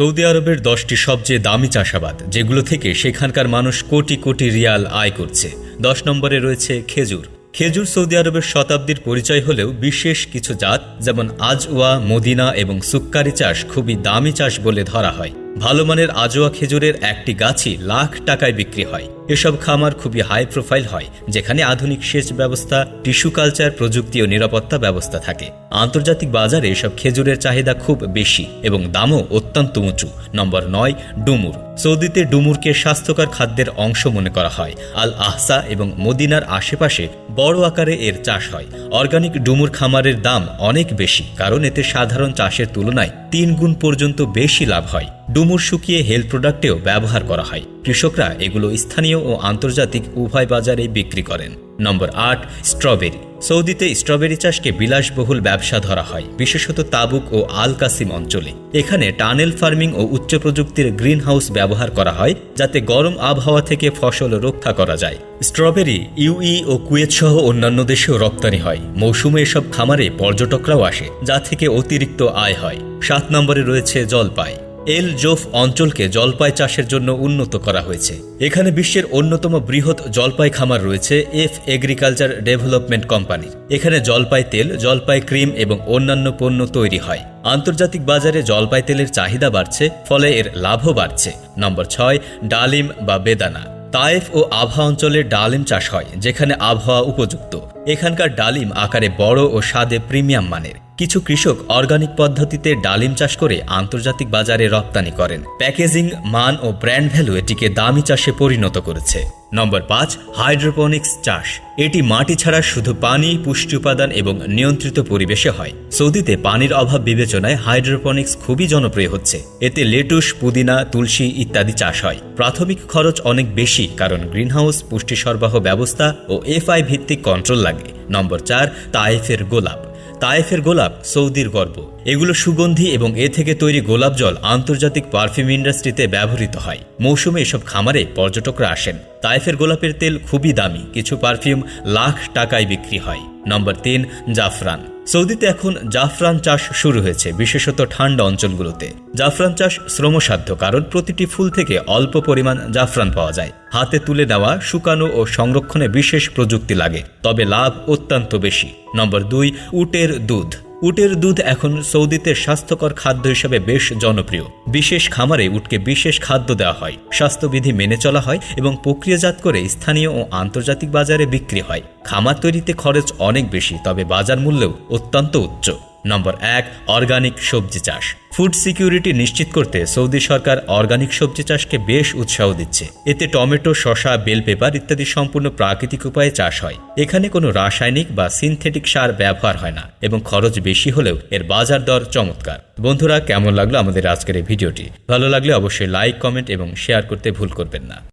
Saudi আরবের দশটি সবচেয়ে দামি চাষাবাদ, যেগুলো থেকে সেখানকার মানুষ কোটি কোটি রিয়াল আয় করছে। দশ নম্বরে রয়েছে খেজুর। খেজুর সৌদি আরবের শতাব্দীর পরিচয় হলেও বিশেষ কিছু জাত, যেমন আজওয়া, মদিনা এবং সুক্কারি চাষ খুবই দামি চাষ বলে ধরা হয়। ভালো মানের আজোয়া খেজুরের একটি গাছই লাখ টাকায় বিক্রি হয়। এসব খামার খুবই হাই প্রোফাইল হয়, যেখানে আধুনিক সেচ ব্যবস্থা, টিস্যু কালচার, প্রযুক্তি ও নিরাপত্তা ব্যবস্থা থাকে। আন্তর্জাতিক বাজারে এসব খেজুরের চাহিদা খুব বেশি এবং দামও অত্যন্ত উঁচু। নম্বর নয়, ডুমুর। সৌদিতে ডুমুরকে স্বাস্থ্যকর খাদ্যের অংশ মনে করা হয়। আল আহসা এবং মদিনার আশেপাশে বড় আকারে এর চাষ হয়। অর্গানিক ডুমুর খামারের দাম অনেক বেশি, কারণ এতে সাধারণ চাষের তুলনায় তিন গুণ পর্যন্ত বেশি লাভ হয়। ডুমুর শুকিয়ে হেলথ প্রোডাক্টেও ব্যবহার করা হয়। কৃষকরা এগুলো স্থানীয় ও আন্তর্জাতিক উভয় বাজারে বিক্রি করেন। নম্বর আট, স্ট্রবেরি। সৌদিতে স্ট্রবেরি চাষকে বিলাসবহুল ব্যবসা ধরা হয়, বিশেষত তাবুক ও আল কাসিম অঞ্চলে। এখানে টানেল ফার্মিং ও উচ্চ প্রযুক্তির গ্রিন হাউস ব্যবহার করা হয়, যাতে গরম আবহাওয়া থেকে ফসল রক্ষা করা যায়। স্ট্রবেরি, ইউই ও কুয়েত সহ অন্যান্য দেশেও রপ্তানি হয়। মৌসুমে এসব খামারে পর্যটকরাও আসে, যা থেকে অতিরিক্ত আয় হয়। সাত নম্বরে রয়েছে জলপাই। এল জোফ অঞ্চলকে জলপাই চাষের জন্য উন্নত করা হয়েছে। এখানে বিশ্বের অন্যতম বৃহৎ জলপাই খামার রয়েছে এফ এগ্রিকালচার ডেভেলপমেন্ট কোম্পানি এখানে জলপাই তেল, জলপাই ক্রিম এবং অন্যান্য পণ্য তৈরি হয়। আন্তর্জাতিক বাজারে জলপাই তেলের চাহিদা বাড়ছে, ফলে এর লাভও বাড়ছে। নম্বর ছয়, ডালিম বা বেদানা। তায়েফ ও আভা অঞ্চলে ডালিম চাষ হয়, যেখানে আবহাওয়া উপযুক্ত। এখানকার ডালিম আকারে বড় ও স্বাদে প্রিমিয়াম মানের। কিছু কৃষক অর্গানিক পদ্ধতিতে ডালিম চাষ করে আন্তর্জাতিক বাজারে রপ্তানি করেন। প্যাকেজিং, মান ও ব্র্যান্ড ভ্যালু এটিকে দামি চাষে পরিণত করেছে। নম্বর পাঁচ, হাইড্রোপনিক্স চাষ। এটি মাটি ছাড়া শুধু পানি, পুষ্টি উপাদান এবং নিয়ন্ত্রিত পরিবেশে হয়। সৌদিতে পানির অভাব বিবেচনায় হাইড্রোপনিক্স খুবই জনপ্রিয় হচ্ছে। এতে লেটুস, পুদিনা, তুলসী ইত্যাদি চাষ হয়। প্রাথমিক খরচ অনেক বেশি, কারণ গ্রিনহাউস, পুষ্টি সরবরাহ ব্যবস্থা ও এফআই ভিত্তিক কন্ট্রোল লাগে। নম্বর চার, তাইফের গোলাপ। তায়েফের গোলাপ সৌদির গর্ব। এগুলো সুগন্ধি এবং এ থেকে তৈরি গোলাপ জল আন্তর্জাতিক পারফিউম ইন্ডাস্ট্রিতে ব্যবহৃত হয়। মৌসুমে এসব খামারে পর্যটকরা আসেন। তায়েফের গোলাপের তেল খুবই দামি। কিছু পারফিউম লাখ টাকায় বিক্রি হয়। নম্বর তিন, জাফরান। সৌদিতে এখন জাফরান চাষ শুরু হয়েছে, বিশেষত ঠান্ডা অঞ্চলগুলোতে। জাফরান চাষ শ্রমসাধ্য, কারণ প্রতিটি ফুল থেকে অল্প পরিমাণ জাফরান পাওয়া যায়। হাতে তুলে নেওয়া, শুকানো ও সংরক্ষণে বিশেষ প্রযুক্তি লাগে, তবে লাভ অত্যন্ত বেশি। নম্বর দুই, উটের দুধ। উটের দুধ এখন সৌদিতে স্বাস্থ্যকর খাদ্য হিসেবে বেশ জনপ্রিয়। বিশেষ খামারে উটকে বিশেষ খাদ্য দেওয়া হয়। স্বাস্থ্যবিধি মেনে চলা হয় এবং প্রক্রিয়াজাত করে স্থানীয় ও আন্তর্জাতিক বাজারে বিক্রি হয়। খামার তৈরিতে খরচ অনেক বেশি, তবে বাজার মূল্যও অত্যন্ত উচ্চ। নম্বর এক অর্গানিক সবজি চাষ। ফুড সিকিউরিটি নিশ্চিত করতে সৌদি সরকার অর্গানিক সবজি চাষকে বেশ উৎসাহ দিচ্ছে। এতে টমেটো, শসা, বেল পেপার ইত্যাদি সম্পূর্ণ প্রাকৃতিক উপায়ে চাষ হয়। এখানে কোনো রাসায়নিক বা সিনথেটিক সার ব্যবহার হয় না এবং খরচ বেশি হলেও এর বাজার দর চমৎকার। বন্ধুরা, কেমন লাগল আমাদের আজকের এই ভিডিওটি? ভালো লাগলে অবশ্যই লাইক কমেন্ট এবং শেয়ার করতে ভুল করবেন না।